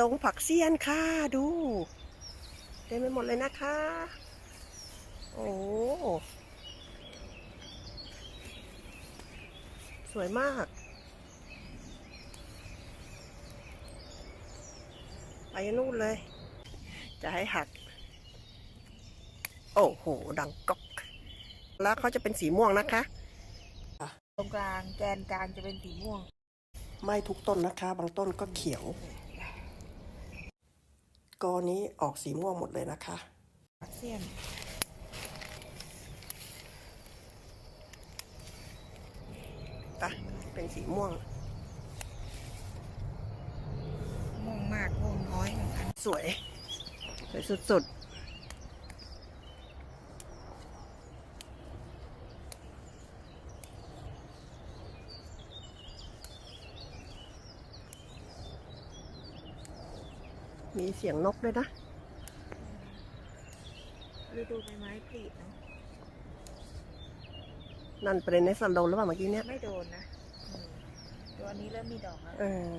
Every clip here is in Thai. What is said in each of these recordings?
ดงผักเสี้ยนค่ะดูเต็มไปหมดเลยนะคะ โอ้สวยมาก ไปนู่นเลย จะให้หัก โอ้โห ดังก๊อก แล้วเขาจะเป็นสีม่วงนะคะ ตรงกลางแกนกลางจะเป็นสีม่วง ไม่ทุกต้นนะคะ บางต้นก็เขียว กอนี้ออกสีม่วงหมดเลยนะคะผักเสี้ยนปะเป็นสีม่วง ม่วงมากม่วงน้อยเหมือนกันสวย สวยสุดๆ เสียงนกด้วยนะฤดูใบไม้ผลินะนั่นเป็นในสโลหรือเปล่าเมื่อกี้เนี้ยไม่โดนนะอืมตัวนี้เริ่มมีดอกแล้วเออ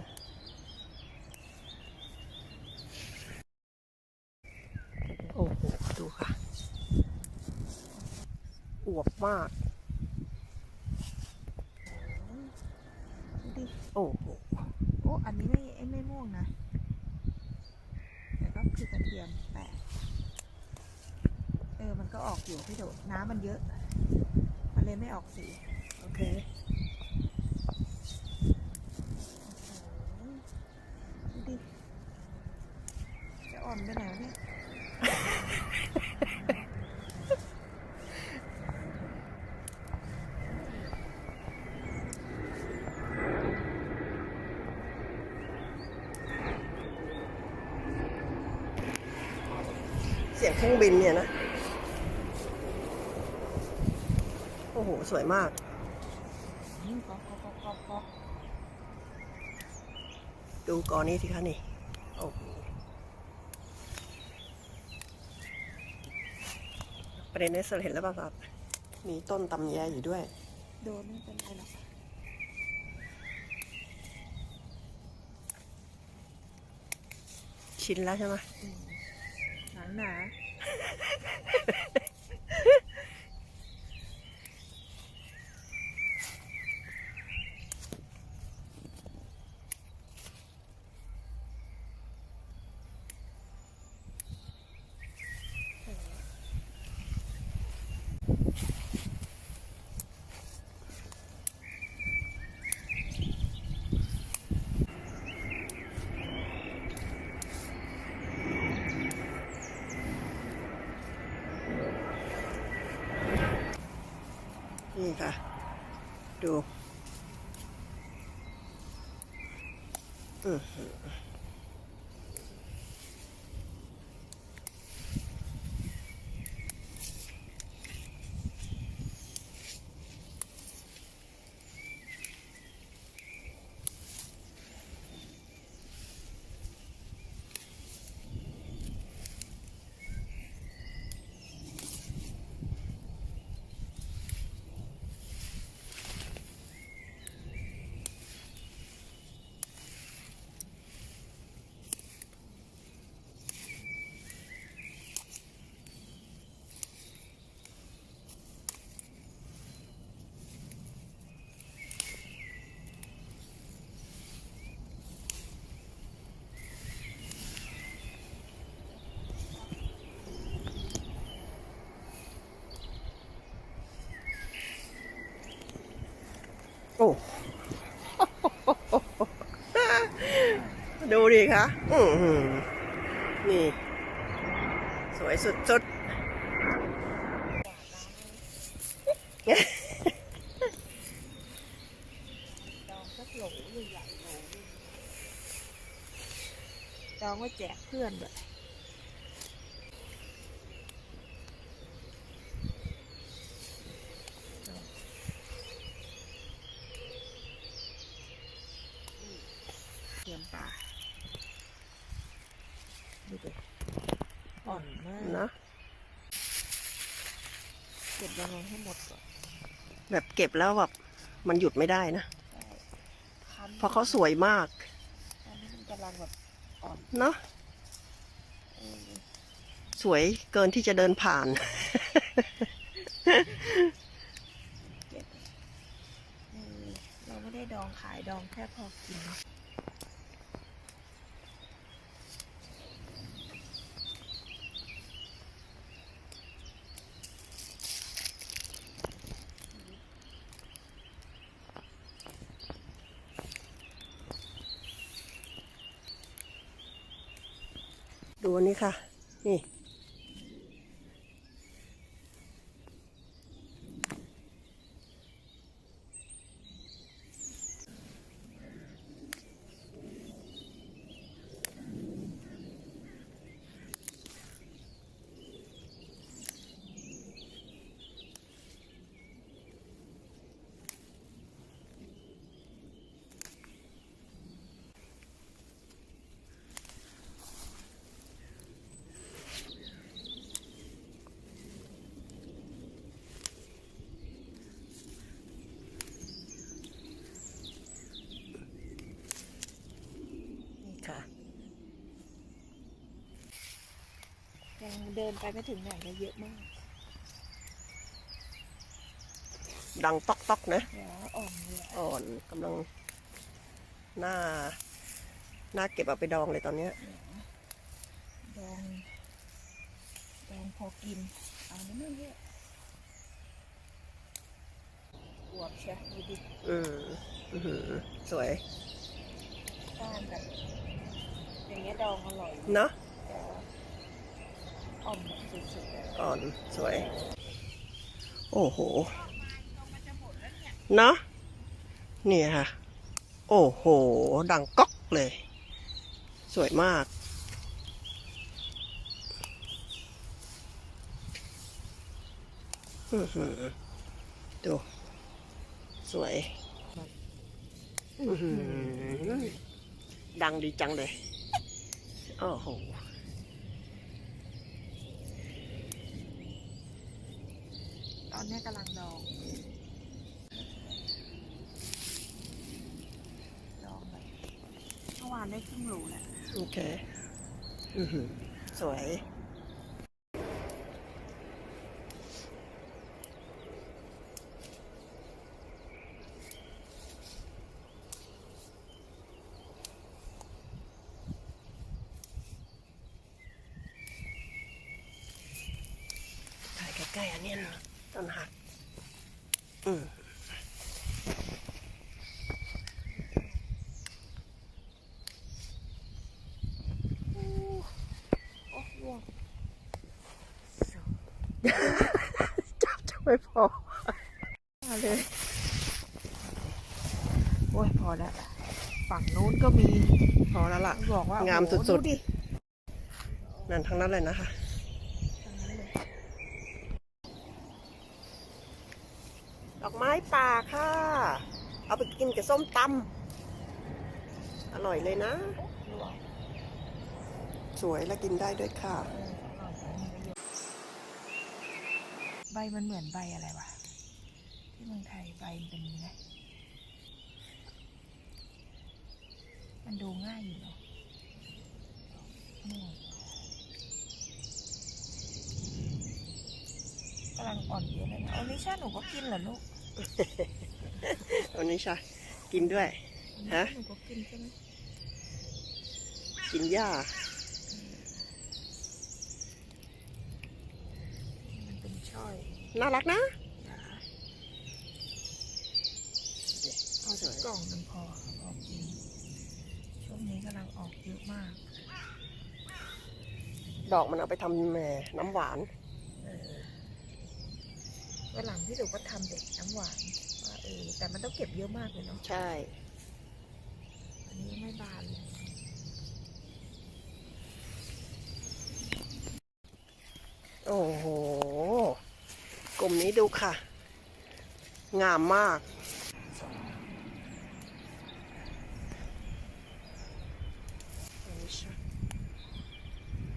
โอ้โหดูค่ะ อวบมาก ดูดิโอ้โห โอ้อันนี้ไม่ไอ้ไม่ม่วงนะแต่ก็ คือกระเทียมแปลกเออมันก็ออกอยู่พี่โดดน้ำมันเยอะ มันเลยไม่ออกสีโอเคโอ้โหดูดิจะอ่อนไปไหนวะเนี่ย เสียงเครื่องบินเนี่ยนะ โอ้โห สวยมากอืมก๊อกก๊อกก๊อกก๊อกก๊อกดูกอนี้สิคะนี่ โอ้โหประเด็นในสเห็นแล้วเปล่าครับ มีต้นตำแยอยู่ด้วย โดนไม่เป็นไรหรอกชินแล้วใช่ไหม อืม ค่ะ ดูอือ ดูดิคะอือนี่ สวยสุดๆดองสักหลใหญ่ๆหลหนึ่งดองไว้แจกเพื่อนด้วยเทียมป่าดูดิอ่อนมาก นะ เก็บยังไงให้หมดก่อน แบบเก็บแล้วแบบมันหยุดไม่ได้นะใช่คันเพราะเขาสวยมากอันนี้มันกำลังแบบอ่อนเนาะเออสวยเกินที่จะเดินผ่านเก็บเออเราไม่ได้ดองขายดองแค่พอกิน ดูอันนี้ค่ะ นี่นี่ค่ะ ยังเดินไปไม่ถึงไหนเลยเยอะมาก ดังต๊อกต๊อกนะ เดี๋ยวอ่อนเลยอะอ่อนกำลังหน้าหน้าเก็บเอาไปดองเลยตอนเนี้ยดองดองพอกิน เอาน้ำมันเยอะอวบใช่ดูดิอืมอื้อหือสวย ก้านแบบอย่างเงี้ยดองอร่อยเนาะแต่ว่า อ่อนสุดๆอ่อนสวย โอ้โห เนาะนี่ค่ะ โอ้โห ดังก๊อกเลย สวยมาก ดู สวย ดังดีจังเลย โอ้โห ตอนเนี้ยกำลังดอง ดองแบบเมื่อวานได้ครึ่งโลแล้วโอเค อือหือสวย ถ่ายใกล้ๆอันเนี้ยนะ ต้นหักอืมโอ้ร่วงจับจะไม่พอมาเลย โอ้ยพอแล้ว ฝั่งนู้นก็มี พอแล้วล่ะ บอกว่างามโอ้โหสุดๆดินั่นทั้งนั้นเลยนะคะ ทั้งนั้นเลย ดอกไม้ป่าค่ะ เอาไป กินกับส้มตำอร่อยเลยนะ สวยและกินได้ด้วยค่ะ ใบมันเหมือนใบอะไรวะ ที่เมืองไทยใบมันเป็นนี้นะมันดูง่ายอยู่เนาะม่วง กำลังอ่อนเยอะเลยนะโอนิชาหนูก็กินเหรอลูกวันนี้ชากินด้วยฮะหนูก็กินใช่ไหมกินหญ้ามันเป็นช่อยน่ารักนะจ้าเอาสวยกล่องหนึ่งพอพอกินช่วงนี้กำลังออกเยอะมาก ดอกมันเอาไปทำแหม่น้ำหวาน เออ วันหลังพี่ดูก็ทำเด็กน้ำหวานว่าเออแต่มันต้องเก็บเยอะมากเลยเนาะใช่ อันนี้ไม่บานเลยโอ้โห กลุ่มนี้ดูค่ะ งามมาก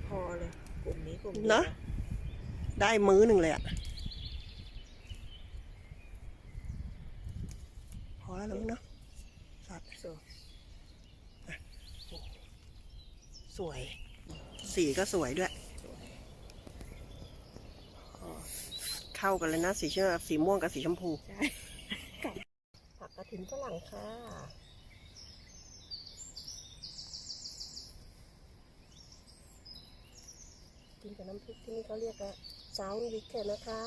พอเลย กลุ่มนี้กลุ่มเนอะได้มื้อหนึ่งเลยอะพอแล้วเหรือมั้งเนาะ สัตว์ So. สวย สีก็สวยด้วยอ๋อเข้ากันเลยนะ สีเชื่อสีม่วงกับสีชมพู ใช่ผักกระถินฝรั่งค่ะกินกับน้ำพริกที่นี่เขาเรียกว่าซาววิกเกอร์นะคะ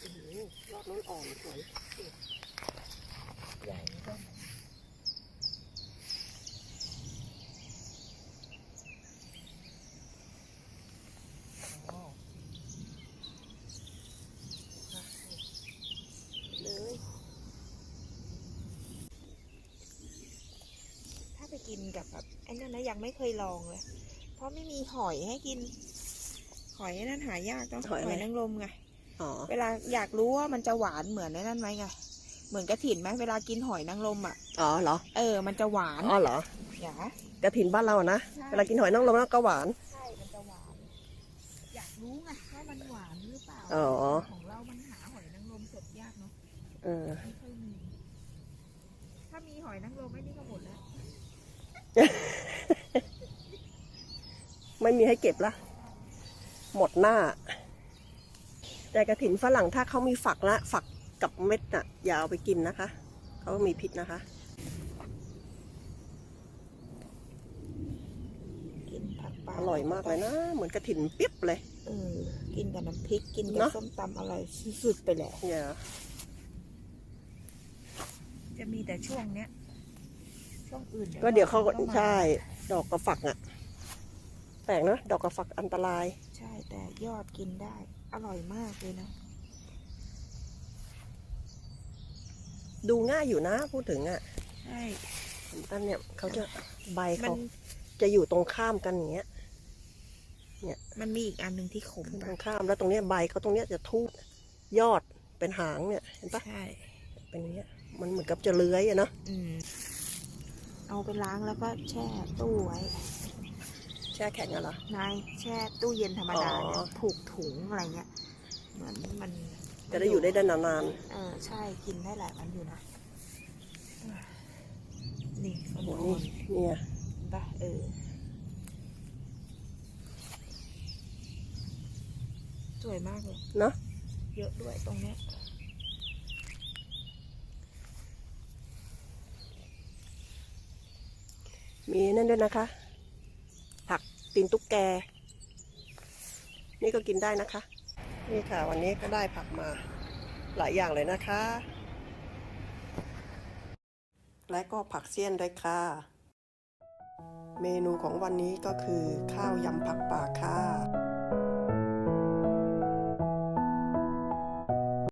อื้อหือรอดน้นอ่อนสวยใหญ่ก็อ๋อเลย ถ้าไป กินกับแบบไอ้นั่นนะยังไม่เคยลองเลย เพราะไม่มีหอยให้กิน หอยไอ้นั่นหายากต้องหอยอะไรนางรมไงอ๋อเวลาอยากรู้ว่ามันจะหวานเหมือนไอ้นั่นไหมไงเหมือนกระถินไหมเวลากินหอยนางรมอะอ๋อเหรอเออมันจะหวานอ๋อเหรออย่ากระถินบ้านเราอะนะใช่เวลากินหอยนางรมแล้วก็หวานใช่มันจะหวานอยากรู้ไงว่ามันหวานหรือเปล่าอ๋อของเรามันหาหอยนางรมสดยากเนาะเออ ไม่ค่อยมี ถ้ามีหอยนางรมไอ้นี่ก็หมดแล้ว ไม่มีให้เก็บละ หมดหน้า แต่กระถินฝรั่งถ้าเขามีฝักละ ฝักกับเม็ดน่ะ อย่าเอาไปกินนะคะ เขามีพิษนะคะ กินผักปลาอร่อยมากเลยนะ เหมือนกระถินเปียบเลย เออ กินกับน้ำพริก กินกับเนอะ ส้มตำอร่อยสุดๆไปแหละเนี่ยจะมีแต่ช่วงเนี้ย ช่วงอื่นก็เดี๋ยวเขาก็ต้องมใช่ ดอกกระฝักอะแปลกนะดอกกระฝักอันตราย ใช่แต่ยอดกินได้ อร่อยมากเลยนะ ดูง่ายอยู่นะพูดถึงอะใช่ต้นเนี่ยเขาจะใบมัเขานจะอยู่ตรงข้ามกันอย่างเงี้ยมันมีอีกอันหนึ่งที่ขมตปะรงข้ามแล้วตรงเนี้ยใบเขาตรงเนี้ยจะทูบยอดเป็นหางเนี่ยเห็นปะใช่ เป็นอย่างเงี้ยมันเหมือนกับจะเลื้อยอะเนาะอืม เอาไปล้างแล้วก็แช่ตู้ไว้ แช่แข็งอะเหรอ นายแช่ตู้เย็นธรรมดาเนี่ยอ๋อผูกถุงอะไรเงี้ย เหมือนมันจะได้อยู่ได้ได้นานเออใช่กินได้หลายวันอยู่นะ นี่ขๆนโอ้มโหนี่เนี่ยปะเออ สวยมากเลย เนาะเยอะด้วยตรงเนี้ย มีนั่นด้วยนะคะ ผักตีนตุ๊กแก นี่ก็กินได้นะคะ นี่ค่ะ วันนี้ก็ได้ผักมาหลายอย่างเลยนะคะ และก็ผักเสี้ยนด้วยค่ะ เมนูของวันนี้ก็คือข้าวยำผักป่าค่ะ